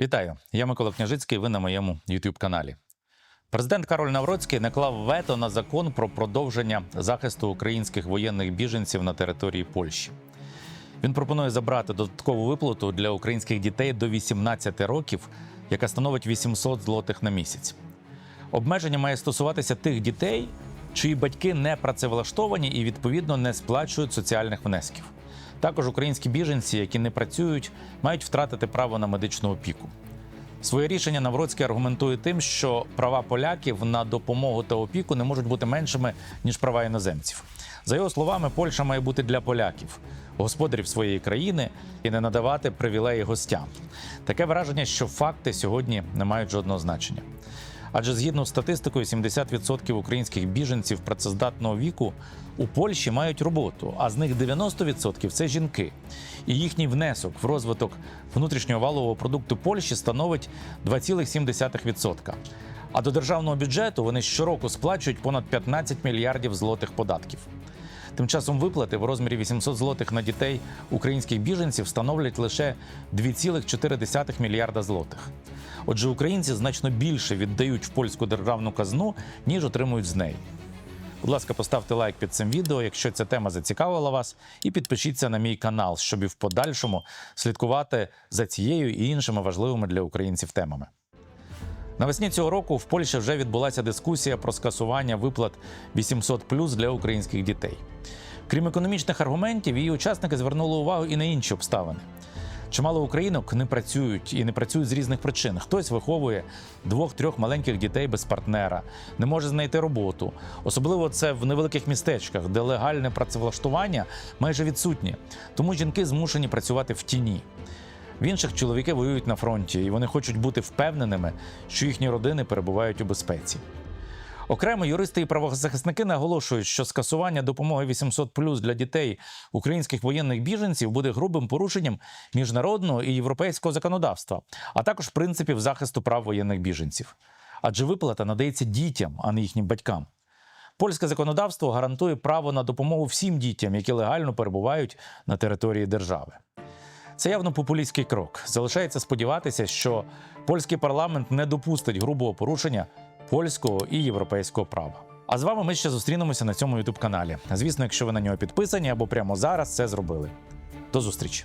Вітаю, я Микола Княжицький. Ви на моєму youtube каналі. Президент Кароль Навроцький наклав вето на закон про продовження захисту українських воєнних біженців на території Польщі. Він пропонує забрати додаткову виплату для українських дітей до 18 років, яка становить 800 злотих на місяць. Обмеження має стосуватися тих дітей, чиї батьки не працевлаштовані і відповідно не сплачують соціальних внесків. Також українські біженці, які не працюють, мають втратити право на медичну опіку. Своє рішення Навроцький аргументує тим, що права поляків на допомогу та опіку не можуть бути меншими ніж права іноземців. За його словами, Польща має бути для поляків, господарів своєї країни і не надавати привілеї гостям. Таке враження, що факти сьогодні не мають жодного значення. Адже згідно з статистикою, 70% українських біженців працездатного віку у Польщі мають роботу, а з них 90% – це жінки. І їхній внесок в розвиток внутрішнього валового продукту Польщі становить 2,7%. А до державного бюджету вони щороку сплачують понад 15 мільярдів злотих податків. Тим часом виплати в розмірі 800 злотих на дітей українських біженців становлять лише 2,4 мільярда злотих. Отже, українці значно більше віддають в польську державну казну, ніж отримують з неї. Будь ласка, поставте лайк під цим відео, якщо ця тема зацікавила вас, і підпишіться на мій канал, щоб і в подальшому слідкувати за цією і іншими важливими для українців темами. Навесні цього року в Польщі вже відбулася дискусія про скасування виплат 800 для українських дітей. Крім економічних аргументів, її учасники звернули увагу і на інші обставини. Чимало українок не працюють і не працюють з різних причин. Хтось виховує двох-трьох маленьких дітей без партнера, не може знайти роботу. Особливо це в невеликих містечках, де легальне працевлаштування майже відсутнє. Тому жінки змушені працювати в тіні. В інших чоловіки воюють на фронті, і вони хочуть бути впевненими, що їхні родини перебувають у безпеці. Окремо юристи і правозахисники наголошують, що скасування допомоги 800 для дітей українських воєнних біженців буде грубим порушенням міжнародного і європейського законодавства, а також принципів захисту прав воєнних біженців. Адже виплата надається дітям, а не їхнім батькам. Польське законодавство гарантує право на допомогу всім дітям, які легально перебувають на території держави. Це явно популістський крок. Залишається сподіватися, що польський парламент не допустить грубого порушення польського і європейського права. А з вами ми ще зустрінемося на цьому youtube каналі. Звісно, якщо ви на нього підписані або прямо зараз це зробили. До зустрічі!